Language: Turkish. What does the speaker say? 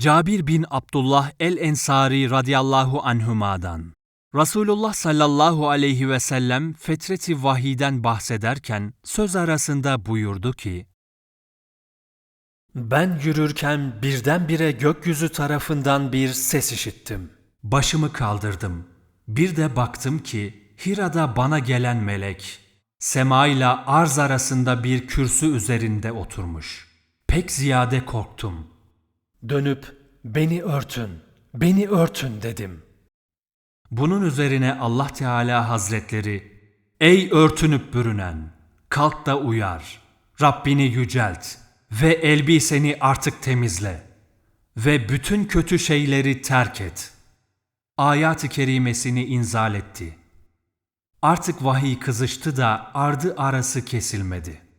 Cabir bin Abdullah el-Ensari radıyallahu anhuma'dan. Resulullah sallallahu aleyhi ve sellem fetreti vahiden bahsederken söz arasında buyurdu ki, Ben yürürken birdenbire gökyüzü tarafından bir ses işittim. Başımı kaldırdım. Bir de baktım ki Hira'da bana gelen melek, sema ile arz arasında bir kürsü üzerinde oturmuş. Pek ziyade korktum. Dönüp beni örtün, beni örtün dedim. Bunun üzerine Allah Teala Hazretleri, Ey örtünüp bürünen, kalk da uyar, Rabbini yücelt ve elbiseni artık temizle ve bütün kötü şeyleri terk et. Ayat-ı kerimesini inzal etti. Artık vahiy kızıştı da ardı arası kesilmedi.''